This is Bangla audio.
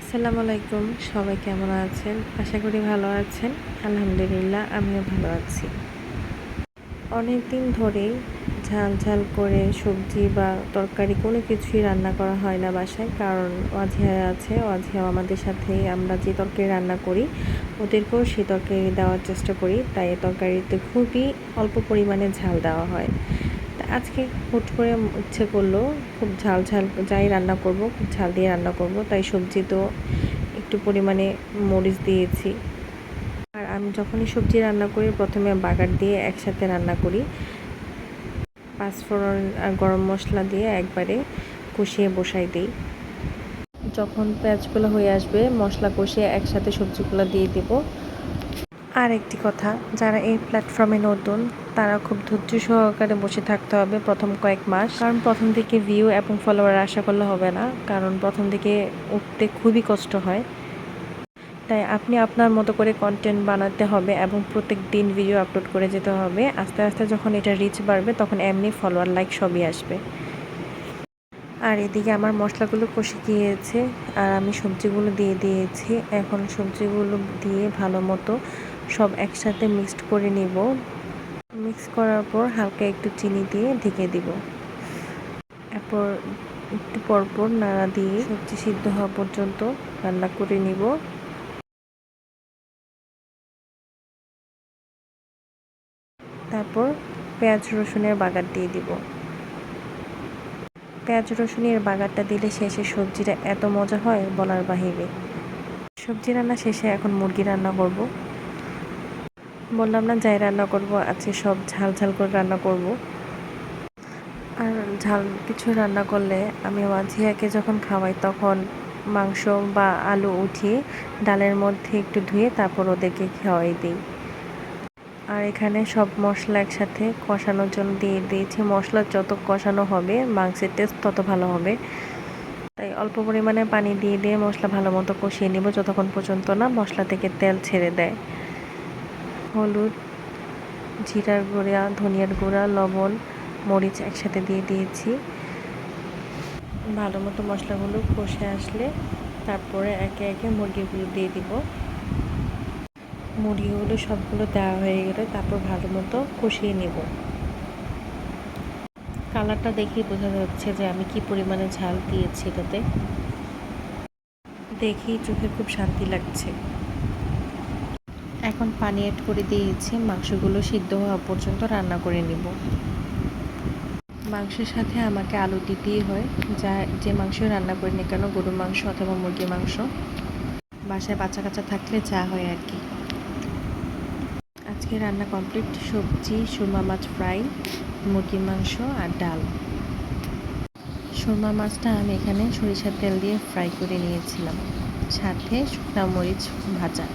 আসসালামু আলাইকুম, সবাই কেমন আছেন? আশা করি ভালো আছেন। আলহামদুলিল্লাহ, আমিও ভালো আছি। অনেক দিন ধরেই ঝাল ঝাল করে সবজি বা তরকারি কোনো কিছুই রান্না করা হয় না বাসায়, কারণ অজিয়া আছে। অজিয়াও আমাদের সাথে আমরা যে তরকারি রান্না করি, ওদেরকেও সেই তরকারি দেওয়ার চেষ্টা করি। তাই তরকারিতে খুবই অল্প পরিমাণে ঝাল দেওয়া হয়। আজকে হুট করে ইচ্ছে করল খুব ঝাল ঝাল যাই রান্না করব, খুব ঝাল দিয়ে রান্না করব, তাই সবজি তো একটু পরিমাণে মরিচ দিয়েছি। আর আমি যখনই সবজি রান্না করি, প্রথমে বাগার দিয়ে একসাথে রান্না করি। পাঁচফোড়ন আর গরম মশলা দিয়ে একবারে কষিয়ে বসাই দিই। যখন পেঁয়াজগুলো হয়ে আসবে, মশলা কষিয়ে একসাথে সবজিগুলো দিয়ে দেব। আর একটি কথা, যারা এই প্ল্যাটফর্মে নতুন, তারা খুব ধৈর্য সহকারে বসে থাকতে হবে প্রথম কয়েক মাস। কারণ প্রথম দিকে ভিউ এবং ফলোয়ার আশা করলে হবে না, কারণ প্রথম দিকে উঠতে খুবই কষ্ট হয়। তাই আপনি আপনার মতো করে কন্টেন্ট বানাতে হবে এবং প্রত্যেক দিন ভিডিও আপলোড করে যেতে হবে। আস্তে আস্তে যখন এটা রিচ বাড়বে, তখন এমনি ফলোয়ার লাইক সবই আসবে। আর এদিকে আমার মশলাগুলো কষে গিয়েছে, আর আমি সবজিগুলো দিয়ে দিয়েছি। এখন সবজিগুলো দিয়ে ভালো মতো সব একসাথে মিক্সড করে নিব। মিক্স করার পর হালকা একটু চিনি দিয়ে ঢেকে দিব। এরপর একটু পরপর নাড়া দিয়ে সবজি সিদ্ধ হওয়া পর্যন্ত রান্না করে নিব। তারপর পেঁয়াজ রসুনের বাগার দিয়ে দিব। পেঁয়াজ রসুনের বাগারটা দিলে শেষে সবজিটা এত মজা হয় বলার বাহিরে। সবজি রান্না শেষে এখন মুরগি রান্না করব। বললাম না, যাই রান্না করব, আজকে সব ঝাল ঝাল করে রান্না করব। আর ঝাল কিছু রান্না করলে আমি মাঝিয়াকে যখন খাওয়াই, তখন মাংস বা আলু উঠিয়ে ডালের মধ্যে একটু ধুয়ে তারপর ওদেরকে খাওয়াই দিই। আর এখানে সব মশলা একসাথে কষানোর জন্য দিয়ে দিয়েছি। মশলা যত কষানো হবে, মাংসের টেস্ট তত ভালো হবে। তাই অল্প পরিমাণে পানি দিয়ে দিয়ে মশলা ভালো মতো কষিয়ে নেব, যতক্ষণ পর্যন্ত না মশলা থেকে তেল ছেড়ে দেয়। হলুদ, জিরার গুঁড়া, ধনিয়ার গুঁড়া, লবণ, মরিচ একসাথে দিয়ে দিয়েছি। ভালো মতো মশলাগুলো কষে আসলে তারপরে একে একে মুরগিগুলো দিয়ে দিব। মুরগিগুলো সবগুলো দেওয়া হয়ে গেলে তারপর ভালো মতো কষিয়ে নেব। কালারটা দেখেই বোঝা যাচ্ছে যে আমি কি পরিমাণে ঝাল দিয়েছি এটাতে। দেখেই চোখে খুব শান্তি লাগছে। এখন পানি অ্যাড করে দিয়েছি, মাংসগুলো সিদ্ধ হওয়া পর্যন্ত রান্না করে নিব। মাংসের সাথে আমাকে আলু দিতেই হয়, যা, যে মাংস রান্না করি না কেন, গরুর মাংস অথবা মুরগির মাংস। বাসায় বাচ্চা কাচ্চা থাকলে যা হয় আর কি। আজকে রান্না কমপ্লিট সবজি, সুরমা মাছ ফ্রাই মুরগির মাংস আর ডাল। সুরমা মাছটা আমি এখানে সরিষার তেল দিয়ে ফ্রাই করে নিয়েছিলাম। সাথে শুকনা মরিচ ভাজা।